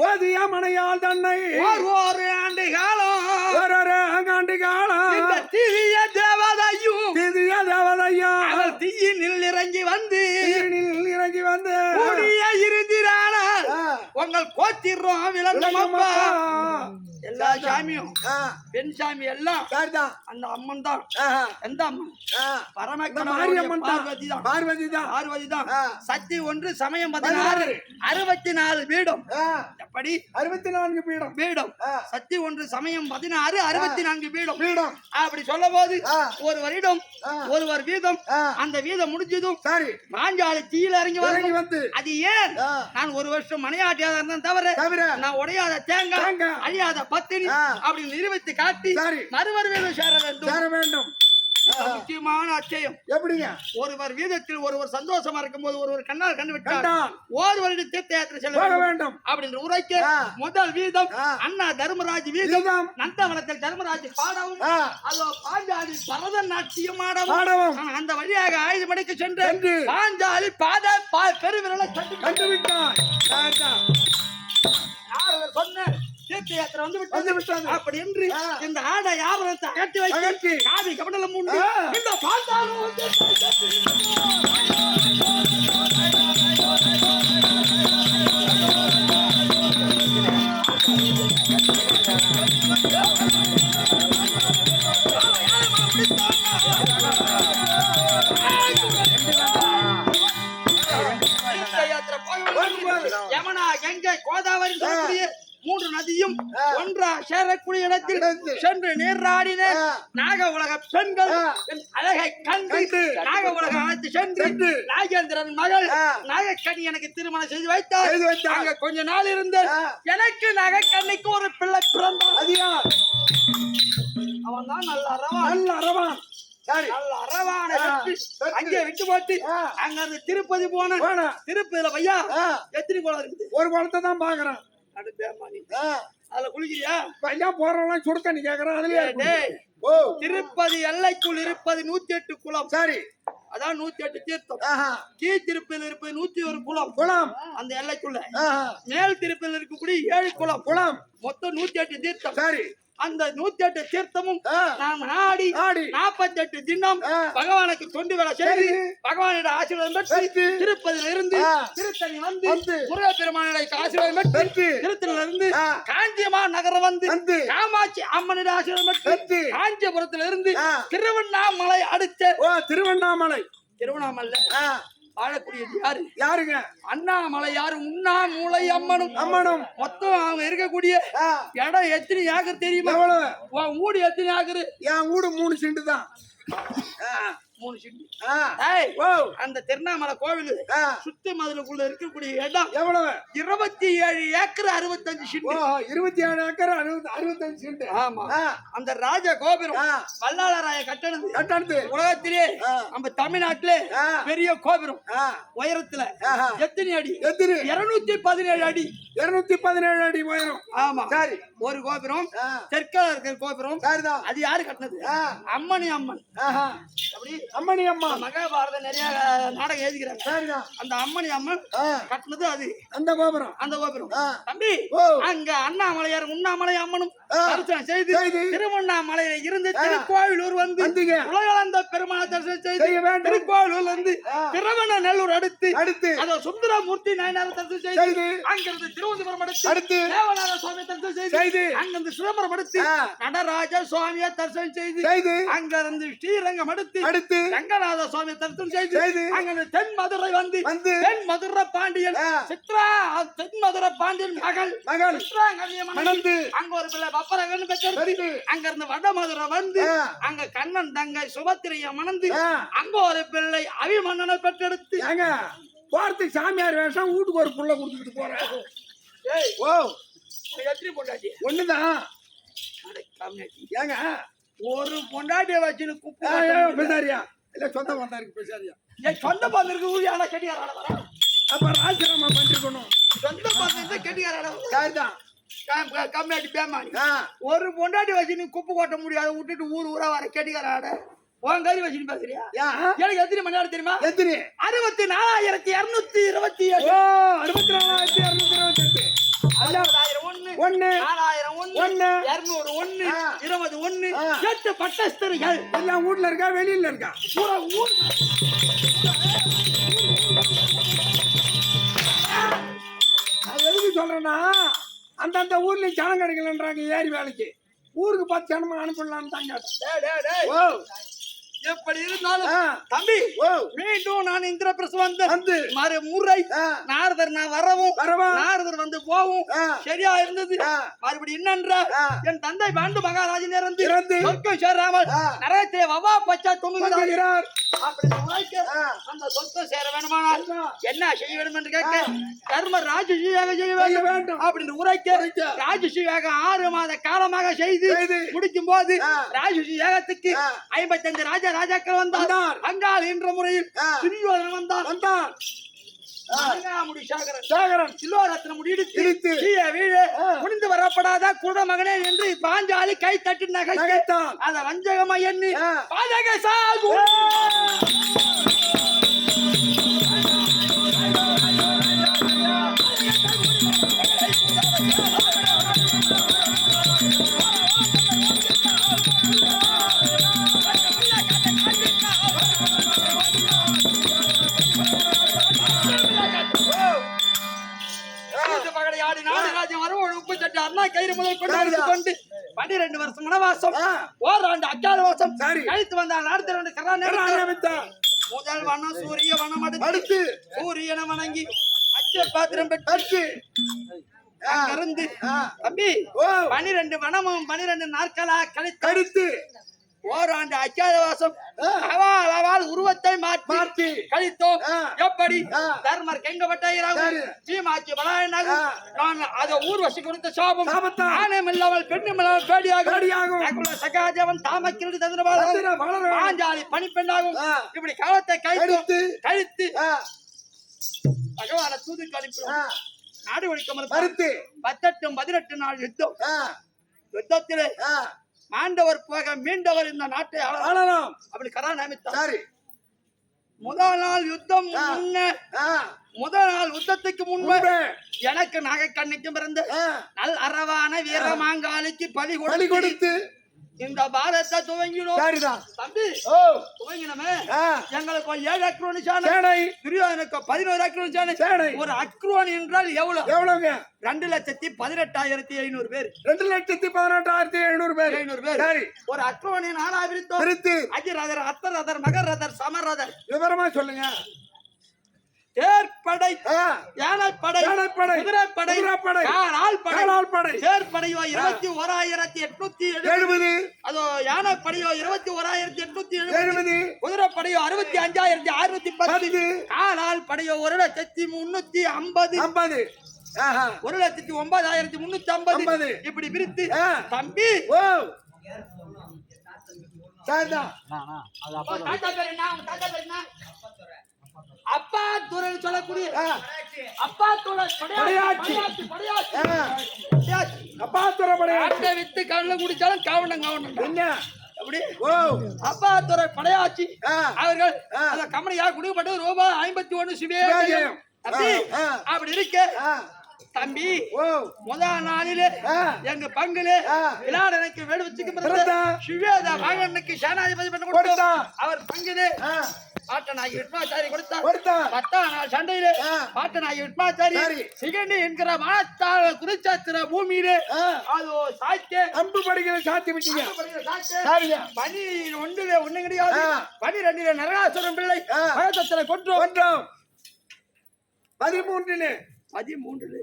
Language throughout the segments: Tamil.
ஓதிய மனையால் தன்னை ஒரு ஆண்டு காலம். ஒரு ஆண்டு காலம். திவ்ய தேவதையும் திதிய தேவதையா? அவள் தீயினில் இறங்கி வந்து தீயினில் இறங்கி வந்து. கூடிய இருந்திரான ஆ, உங்கள் கோத்திரம் விளங்கமப்பா எல்லா சாமியும் பெண் சாமி எல்லாம் சரிதான் அந்த அம்மன் தான். எந்த அம்மன்? ஆ. பரமக்கடவுளுடைய மாரியம்மன் தான் பார்வதி தான். பார்வதி தான். பார்வதி தான். சக்தி ஒன்று சமயம் பதினாறு. அறுபத்தி நாலு பீடம் எப்படி? அறுபத்தி நான்கு பீடம் பீடம். சக்தி ஒன்று சமயம் பதினாறு அறுபத்தி நான்கு பீடம் பீடம் அப்படி சொல்ல போது. ஒரு வருடம். ஒருவர் வீதம். அந்த வீதம் முடிஞ்சதும் சரி. மாஞ்சாலை தீயில இறங்கி வரணும். வந்து. அது ஏன். நான் ஒரு வருஷம் மனையாட்டியாக இருந்தேன் தவிர தவிர. நான் உடையாத தேங்காய். அழியாத பத்தினி அப்படி நிரூபித்து காட்டி சரி. மறுவருவேலும் சேர வேண்டும் சேர வேண்டும் முக்கியமான அச்சயம் எப்படிங்க ஒருவர் வீதத்தில் ஒருவர் சந்தோஷமா இருக்கும்போது ஒருவர் கண்ணால் கண்டு விட்டார். ஒரு வருட தீர்த்த யாத்திரை செல்ல வேண்டும் அப்படின்ற உரைக்க. முதல் வீதம். அண்ணா தர்மராஜ் வீதம். நந்தவனத்தில் தர்மராஜ் பாடவும். அதோ பாஞ்சாலி பரதநாட்டியம் ஆடவும் ஆடவும் அந்த வழியாக ஆயுத மணிக்கு சென்று. பாஞ்சாலி பாத பெருவிரலை கண்டு கண்டு விட்டான் சரிதான். யார் அவர் சொன்ன யாத்திரை வந்து. அப்படி என்று. இந்த ஆடை ஆபரணத்தை அகற்றி வைத்து. காவி கபடலம் உண்டு. இந்த உலக. என் அழகை கண்டு. நாக உலகம் அழைத்து சென்று. நாகேந்திரன் மகள். நாகக்கண்ணி எனக்கு திருமணம் செய்து வைத்தார் செய்து கொஞ்ச நாள் இருந்து. எனக்கு நாகக்கண்ணிக்கு ஒரு பிள்ளை பிறந்தான் அது யார் அவன் தான் நல்ல அரவான் நல்ல அரவான். வெட்டி வெட்டி. அங்கே விட்டு போட்டு. அங்க இருந்து திருப்பதி போன. திருப்பதியில பையா எத்தனை குளம் இருக்குது ஒரு குளத்தை தான் பாக்குறேன் அதுல குளிக்கிறியா? பையன் போறவங்களாம் சுடு தண்ணி கேக்குறான்? அதுலயே டேய், ஓ. திருப்பதி எல்லைக்குள் இருப்பது நூத்தி எட்டு குளம். சரி. அதான் நூத்தி எட்டு தீர்த்தம். கீ திருப்பில் இருப்பது நூத்தி ஒரு குளம். குளம். அந்த எல்லைக்குள்ள. மேல் திருப்பில் இருக்கக்கூடிய ஏழு குளம். குளம். மொத்தம் நூத்தி எட்டு தீர்த்தம். சரி. அந்த நூத்தி எட்டு தீர்த்தமும். நாம் ஆடி. நாற்பத்தி எட்டு தினம். பகவானுக்கு தொண்டு வேலை செய்து. பகவானிட ஆசீர்வாதம் பெற்று. திருப்பதியில இருந்து. திருத்தணி வந்து வந்து. முருகப்பெருமானிட ஆசீர்வாதம் பெற்று. திருத்தணில இருந்து. காஞ்சியமா நகரம் வந்து. காமாட்சி அம்மனிட ஆசீர்வாதம் பெற்று. காஞ்சிபுரத்துல இருந்து. திருவண்ணாமலை அடுத்த ஓ திருவண்ணாமலை திருவண்ணாமலை ஆ, வாழக்கூடியது யாரு? யாருங்க? அண்ணாமலை யாரு? உண்ணாமூலை அம்மனும். அம்மனும். மொத்தம் அவங்க இருக்கக்கூடிய இடம் எத்தனை ஏக்கர் தெரியுமா? உன் ஊடு எத்தனை ஏக்கர்? என் வீடு மூணு செண்டு தான் மூணு சிட்டி அந்த திருவண்ணாமலை கோவில். சுத்தி மதுரைக்குள்ள இருக்கக்கூடிய இடம் எவ்வளவு? இருபத்தி ஏழு ஏக்கர் அறுபத்தஞ்சு சிட்டி இருபத்தி ஏழு ஏக்கர் அறுபது அறுபத்தஞ்சு செண்டு ஆமா. அந்த ராஜ கோபுரம். வல்லாளராய கட்டணது கட்டணத்து. உலகத்திலே. நம்ம தமிழ்நாட்டிலே. பெரிய கோபுரம். உயரத்துல. எத்தனை அடி? எத்தனை? இருநூத்தி பதினேழு அடி. இருநூத்தி பதினேழு அடி உயரம். ஆமா. சரி. ஒரு கோபுரம். தெற்கால இருக்கிற கோபுரம். சரிதான் அது யாரு கட்டினது. அம்மணி அம்மன் அப்படி அம்மணி அம்மா. மகாபாரதம் நிறைய நாடகம் எழுதிக்கிறாங்க. சரிதான் அந்த அம்மணி அம்மன் கட்டினது அது. அந்த கோபுரம். அந்த கோபுரம். தம்பி. அங்க அண்ணாமலையார் உண்ணாமலை அம்மனும் செய்து. திருவண்ணாமலையில இருந்து திருக்கோவிலூர் வந்து. உலகளந்த பெருமாளை தரிசனம் செய்து. திருக்கோவிலூர்ல இருந்து. திருவண்ண நெல்லூர் அடுத்து அடுத்து அதோ சுந்தரமூர்த்தி நாயனார் தரிசனம் செய்து. அங்கிருந்து திருவனந்தபுரம் அடுத்து அடுத்து. தேவநாத சுவாமி தரிசனம் செய்து. அங்கிருந்து சிதம்பரம் அடுத்து. நடராஜ சுவாமியை தரிசனம் செய்து செய்து அங்கிருந்து ஸ்ரீரங்கம் அடுத்து அடுத்து ரங்கநாத சுவாமி தரிசனம் செய்து செய்து. அங்கிருந்து தென் மதுரை வந்து வந்து. தென் மதுரை பாண்டியன். சித்ரா தென் மதுரை பாண்டியன் மகள் மகள் சித்ரா மணந்து. அங்க ஒரு பிள்ளை பப்பரகன் பெற்றது சரிது. அங்க இருந்து வட மதுரை வந்து. அங்க கண்ணன் தங்கை சுபத்திரைய மணந்து. அங்க ஒரு பிள்ளை அபிமன்னனை பெற்றெடுத்து ஏங்க போறதுக்கு சாமியார் வேஷம் வீட்டுக்கு ஒரு புள்ள கொடுத்துட்டு போறேன் ஓ எத்தனை பொண்டாட்டி ஒண்ணுதான். ஏங்க ஒரு பொண்டாட்டிய வச்சுன்னு பேசாரியா இல்ல சொந்த வந்தாருக்கு பேசாரியா என் சொந்த பந்தருக்கு ஊழி ஆனா வரா அப்ப ராஜினாமா பண்ணிருக்கணும் சொந்த பந்தத்தை கெட்டியார ஆட வரா. கம்மியாட்டி பேமானி ஒரு பொண்டாட்டி வச்சு நீ குப்பு கொட்ட முடியாத விட்டுட்டு ஊர் ஊரா வர கெட்டிக்கார ஆட. உன் கறி வச்சுன்னு பேசுறியா? எனக்கு எத்தனை மணி நேரம் தெரியுமா? எத்தனை? அறுபத்தி நாலாயிரத்தி இருநூத்தி இருபத்தி ஏழு. அறுபத்தி நாலாயிரத்தி அறுநூத்தி இருபத்தி எட்டு ஒண்ணு நாலாயிரம் ஒண்ணு. இருநூறு ஆ. இருபது ஆ. எட்டு பட்டஸ்தர்கள். எல்லாம் வீட்ல இருக்கா வெளியில இருக்கா? பூரா ஊர். நான் எதுக்கு சொல்றேன்னா அந்தந்த ஊர்ல ஜனம் கிடைக்கலன்றாங்க ஏரி வேலைக்கு ஊருக்கு பத்து ஜனமா அனுப்பலாம்னு தான் கேட்டேன். ஓ எப்படி இருந்தாலும். தம்பி மீண்டும் நான் இந்திரபிரசு வந்து வந்து மறுமுறை ஆ. நாரதர் நான் வரவும் வரவா நாரதர் வந்து போவும். சரியா இருந்தது. மறுபடி என்னன்ற. என் தந்தை பாண்டு மகாராஜன் இறந்து இறந்து. சொர்க்கம் சேராமல். நரகத்திலே வவா பச்சா தொங்குகிறார். அப்படி. அந்த சொத்தம் சேர வேணுமானால். என்ன செய்ய வேண்டும் என்று கேட்க கர்ம ராஜசீயாக செய்ய வேண்டும். அப்படின்னு உரைக்க. ராஜசீயாக ஆறு மாத காலமாக செய்து. முடிக்கும் போது. ராஜசி யாகத்துக்கு ஆ. ஐம்பத்தஞ்சு ராஜா ராஜாக்கள் வந்தார். அங்காள் என்ற முறையில். துரியோதனன் வந்தான் வந்தான் சாகரன் சேகரன் சில்வாரத்தினம் முடித்து வீழ வரப்படாத குருட மகனே என்று பாஞ்சாலி கை தட்டி நகைத்தான். அத வஞ்சகமா எண்ணி ஆ. பாதக சாகு கயிறு முதல் கொண்டு பன்னிரண்டு வருஷம் வனவாசம். ஓராண்டு அக்கால வாசம் சரி. கழித்து வந்தால் நாடு ரெண்டு ஆரம்பித்தான். முதல் வனம் சூரிய வனம் அடுத்து சூரியனை வணங்கி அச்ச பாத்திரம் பெற்று ஆ. தம்பி பனிரெண்டு வனமும் பனிரெண்டு நாட்களா கழித்து ஓராண்டு. அவள் அவள் உருவத்தை மாற்றி. கழித்தோம். எப்படி. தர்மர் கெங்கப்பட்டாயிராகும். சீமாச்சி பலாயனாகும். நான் அத ஊர்வசி கொடுத்த சாபம். ஆணையம் இல்லாமல் பெண்ணும் இல்லாமல் பேடியாகும் சகாஜவன் தாமக்கிரடி தந்திரபாலம் தந்திர வளர பாஞ்சாலி பணிப்பெண்ணாகும் ஆ. இப்படி காலத்தை கழித்து கழித்து. பகவான தூதுக்கு அனுப்பினோம் ஆ. நாடு ஒழிக்க. மறுத்து பத்தெட்டும் பதினெட்டு நாள் யுத்தம். யுத்தத்திலே ஆ. மாண்டவர் போக மீண்டவர் இந்த நாட்டை ஆள- ஆளலாம் அப்படி கரா நியமித்தார் சரி முதல் நாள் யுத்தம். முன்ன. முதல் நாள் யுத்தத்துக்கு முன்பு. எனக்கு நகை கண்ணுக்கு பிறந்த. நல் அரவான வீரமாங்காலிக்கு பலி கொடுத்து இந்த பாரத்தை துவங்கினோம். சரிதான் தம்பி ஓ. துவங்கினமே. எங்களுக்கு ஏழு அக்ரோனி சேனை. துரியோதனுக்கு பதினோரு அக்ரோனி சாணை. சேனை. ஒரு அக்ரோனி என்றால் எவ்வளவு? எவ்வளவுங்க? ரெண்டு லட்சத்தி பதினெட்டாயிரத்தி ஐநூறு பேர். ரெண்டு லட்சத்தி பதினெட்டாயிரத்தி எழுநூறு பேர். ஐநூறு பேர். சரி. ஒரு அக்ரோனி நானா பிரித்தோம் பிரித்து அஜிரதர் அத்தரதர் மகரதர் சமரதர் விவரமா சொல்லுங்க. தேர்ப்படை ஆ. யானைப்படை யானைப்படை, குதிரைப்படை குதிரைப்படை, படை படை. தேர்ப்படையோ இருபத்தி ஓராயிரத்தி எட்நூத்தி எழுபது. எழுபது. அதோ யானைப்படையோ இருபத்தி ஓராயிரத்தி எட்நூத்தி எழுபது. குதிரைப்படையோ அறுபத்தி அஞ்சாயிரத்தி அறுநூத்தி பத்து. காலால் படையோ ஒரு லட்சத்தி முன்னூத்தி ஐம்பது. ஐம்பது. ஆஹா. ஒரு லட்சத்தி ஒன்பதாயிரத்தி முன்னூத்தி ஐம்பது. இப்படி பிரித்து ஆ. தம்பி. தாத்தா தாத்தா என்ன? அப்பா துறை சொல்லக்கூடிய. அப்பா துறை படையாட்சி. படையாட்சி படையாட்சி. படையாட்சி அப்பா துறப்படைய ஆட்டை வித்து கண்ணு குடிச்சாலும் கவனம் கவனம் என்ன அப்படி ஓ அப்பா துறை படையாச்சி ஆ. அவர்கள். அந்த கம்பெனியா குடிக்கப்பட்டு ரூபாய் ஐம்பத்தி ஒண்ணு சிவேஜயம். அப்படி இருக்கு. தம்பி ஓ முதல் நாளிலே. எங்க பங்குல ஆ. விளையாடனுக்கு வேடு வச்சுக்கு சுவேத மகனுக்கு சேனாதிபதி பண்ண கொடுத்தா. அவர் பங்குலே. பாட்டனாகி விட்மாச்சாரி கொடுத்தார். பத்தாம் நாள் சண்டையிலே. பாட்டனாகி விட்மாச்சாரி சரி. சிகண்டி என்கிற மனத்தால் குறிச்சாத்திர பூமியிலே. அதோ சாய்த்தே அம்பு படிக்கிற சாத்தி விட்டீங்க பனி ஒன்றிலே ஒண்ணு கிடையாது ஆ. பனி ரெண்டிலே நரகாசுரம் பிள்ளை ஆ. பகத்தத்தில கொன்றோம் ஒன்றாம் பதிமூன்றிலே பதிமூன்றிலே.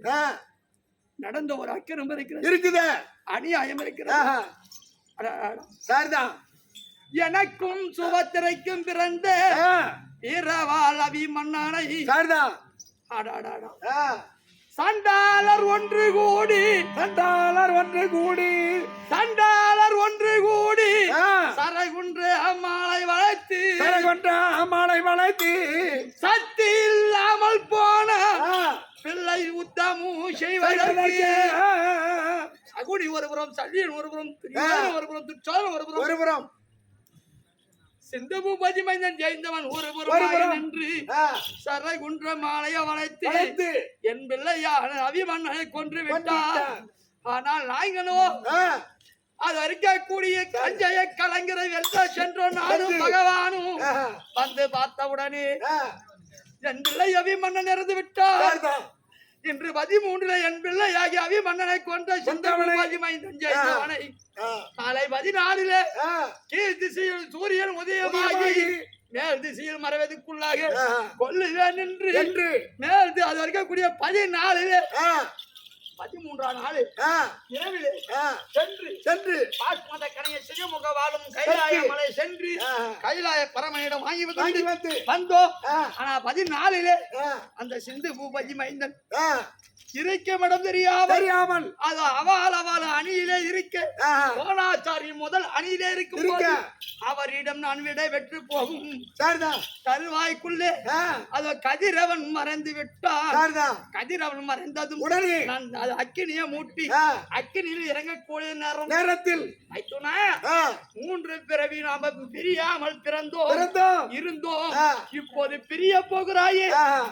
நடந்த ஒரு அக்கிரம் இருக்கிறது இருக்குதே அநியாயம் இருக்கிறது. சரிதான் எனக்கும் சுபத்திரைக்கும் பிறந்த. இரவால் அபிமன்னனை. சண்டாளர் ஒன்று கூடி. சண்டாளர் ஒன்று கூடி. சண்டாளர் ஒன்று கூடி. ஆ. சரகுன்று அம்மாளை வளர்த்து கொண்ட அம்மாளை வளைத்து. சக்தி இல்லாமல் போன. பிள்ளை உத்தமும் செய்வதற்கு. சகுனி ஒருபுறம் சல்லியன் ஒருபுறம் ஒருபுறம் துச்சாதன் ஒருபுறம் ஒருபுறம் சிந்து பூபதி மைந்தன் ஜெயிந்தவன் ஒரு புறம். நின்று சரை குன்ற மாலைய வளைத்து. என் பிள்ளையான அபிமன்னனை கொன்று விட்டார். ஆனால் நாயகனோ அது இருக்கக்கூடிய கஞ்சைய கலங்கிற வெல்ல சென்றோம் நானும். பகவானும். வந்து பார்த்தவுடனே என் பிள்ளை அபிமன்னன் இறந்து விட்டார். இன்று பதிமூன்றுல என் பிள்ளையாகி அபிமன்னனை கொன்ற கொன்றவனை. சிந்தவனை மைந்தன் ஜெயித்தவனை ஆ, நாளை பதினாலில கீழ் திசையில் சூரியன் உதயமாகி மேல் திசையில் மறைவதற்குள்ளாக கொல்லுவேன் என்று மேல் அது இருக்கக்கூடிய பதினாலில ஆ, பதிமூன்றாம் நாள் இரவிலே சென்று சென்று. பாஸ்மத கணைய சிறுமுக வாழும் கைலாய மலை சென்று கைலாய பரமனிடம் வாங்கி வந்து வந்து. வந்தோம். ஆனா பதினாலிலே அந்த சிந்து பூபதி மைந்தன் இருக்க இடம் தெரியாமல் தெரியாமல். அது அவால் அவால் அணியிலே இருக்க. ஆ, கோணாச்சாரி முதல் அணியிலே இருக்கும் அவரிடம் நான் விடை பெற்று போகும். சரிதான். தருவாய்க்குள்ளே அது கதிரவன் மறைந்து விட்டான். கதிரவன் மறைந்ததும் உடனே. நான் அது அக்கினியை மூட்டி அக்கினியில் இறங்கக்கூடிய நேரம் நேரத்தில். மூன்று பிறவி நாம பிரியாமல் பிறந்தோம். இருந்தோம். இப்போது பிரிய போகிறாயே.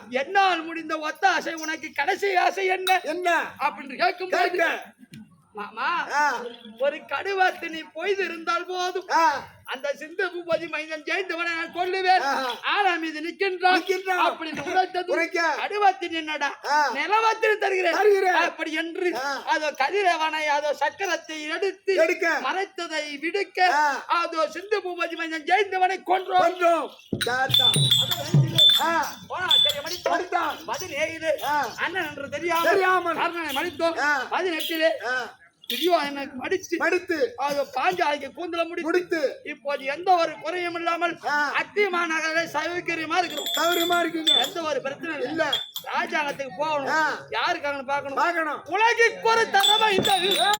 என்னால் முடிந்த ஒத்தாசை உனக்கு கடைசி ஆசை என்ன என்ன அப்படின்னு கேட்கும் மாமா ஒரு கடுவாத்து நீ பொய்து இருந்தால் போதும் அந்த சிந்து பூபதி மைந்தன் ஜெயித்தவனை நான் ஆஹா. ஆனா மீது நிற்கின்றான். அப்படின்னு உரைத்தது. கடுவாத்தின் என்னடா ஆ. நிலவத்தில் தருகிறேன். அப்படி என்று. அதோ கதிரவனை அதோ சக்கரத்தை எடுத்து எடுக்க. மறைத்ததை விடுக்க. அதோ சிந்து பூபதி மைந்தன் ஜெயித்தவனை கொன்றோம் கொன்றோம். சரிதான். ஆ, போனாச்சரிய மடித்தோம் அண்ணன் என்று தெரியாமல். கர்ணனை மடித்தோம். பதினெட்டிலே துரியோதனனுக்கு மடிச்சு மடுத்து. அது பாஞ்சாலிக்கு கூந்தல முடி முடித்து. இப்போது எந்த ஒரு குறையும் இல்லாமல் ஆ. அத்திமா நகரை சௌகரியமா இருக்கிறோம். சௌரியமா இருக்கீங்க. எந்த ஒரு பிரச்சனை இல்ல. ராஜாங்கத்துக்கு போகணும். ஆ. யாருக்காகன்னு பார்க்கணும்? பார்க்கணும். உலகிற்கு ஒரு தரவை இந்த